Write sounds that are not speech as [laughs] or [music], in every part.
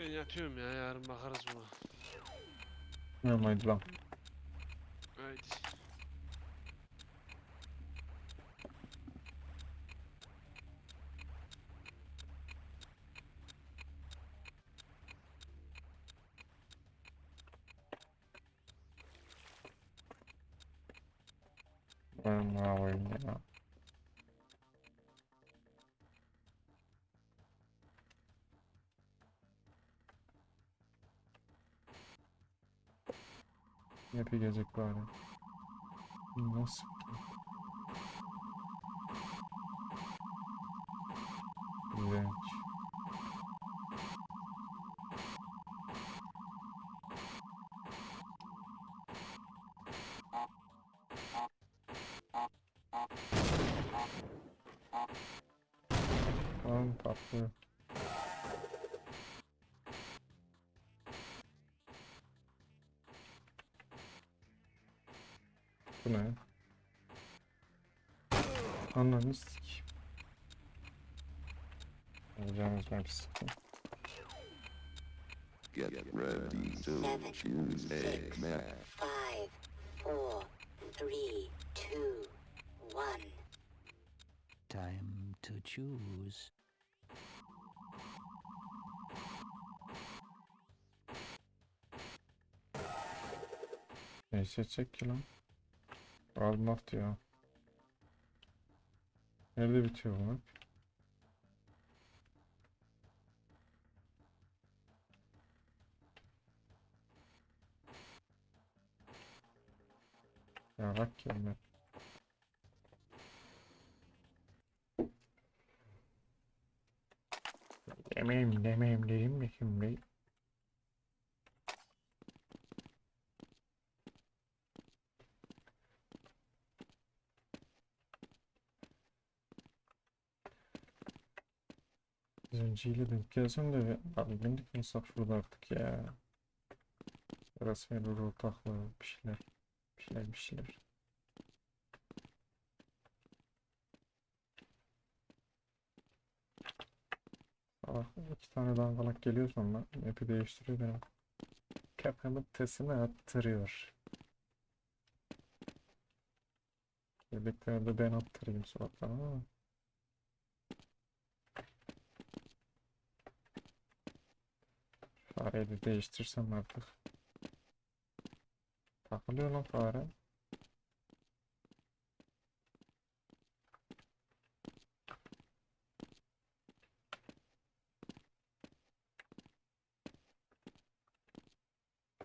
Ben yatıyorum ya yarın bakarız buna. Bilmiyorum haydi lan. Haydi. Ben ne yapayım ya. Yapı gelecek bari. Nasıl? İğrenç. Tamam tatlı. Bu ne? Ananı sikeyim. Alacağımız map sikeyim. Get ready to choose a map. Five, four, three, two, one. Time to choose. Ne seçecek ki lan? Almak diyor. Nerede bitiyor bu map? Ya bak ya map. Demeyim demeyim dedim de şimdi. Zenciyle denk gelsem de abi bindik mi şurada artık ya. Bir ortaklı bir şeyler. Bir şeyler bir şeyler. Ah iki tane dangalak geliyor sonra map'i değiştiriyor benim. Kafamı tesime attırıyor. Birlikte de ben attırayım suratlarına Fareyi de değiştirsem artık. Takılıyor lan fare.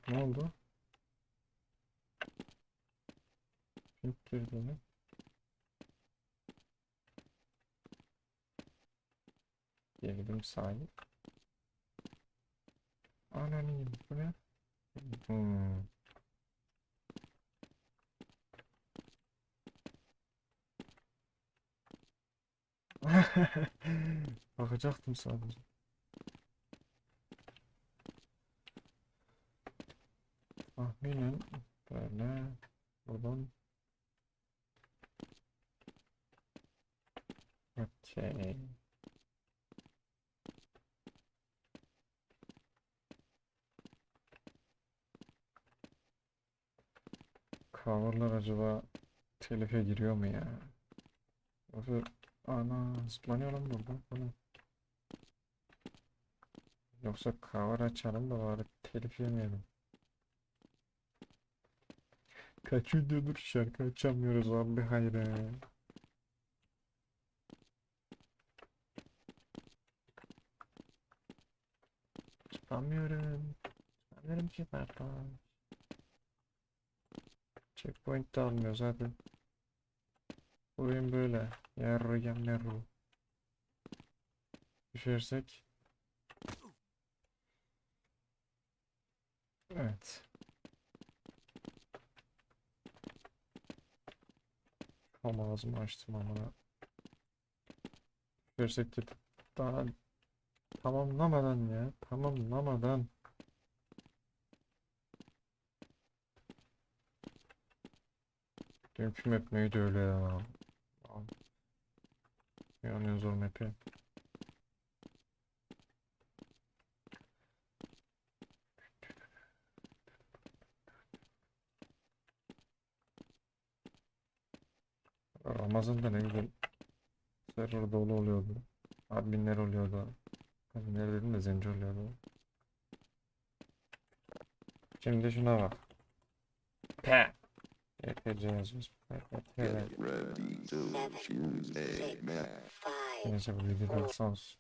Ne oldu? Pink girdi mi? Girdim sahip. Ananıyım bu? Hmm. [laughs] Bakacaktım sadece. Tahminen böyle buradan Okey. Coverlar acaba telife giriyor mu ya? Yoksa ana zıplanıyor lan burada. Bu ne? Yoksa cover açalım da bari telif yemeyelim. Kaç videodur şarkı açamıyoruz abi hayır. Çıkamıyorum. Çıkamıyorum ki pardon. Checkpoint de almıyor zaten. Oyun böyle. Yarrı yem yarrı. Düşersek. Evet. Ama ağzımı açtım amına. Düşersek de daha tamamlamadan ya. Tamamlamadan. Dünkü map neydi öyle ya? Yani en zor map'i. Ramazan'da ne güzel server dolu oluyordu. Adminler oluyordu. Adminler dedim de zenci oluyordu. Şimdi şuna bak. Pah. EPC yazıyoruz. EPC. Get ready to choose a map. Five, Neyse bu videoda kısa olsun.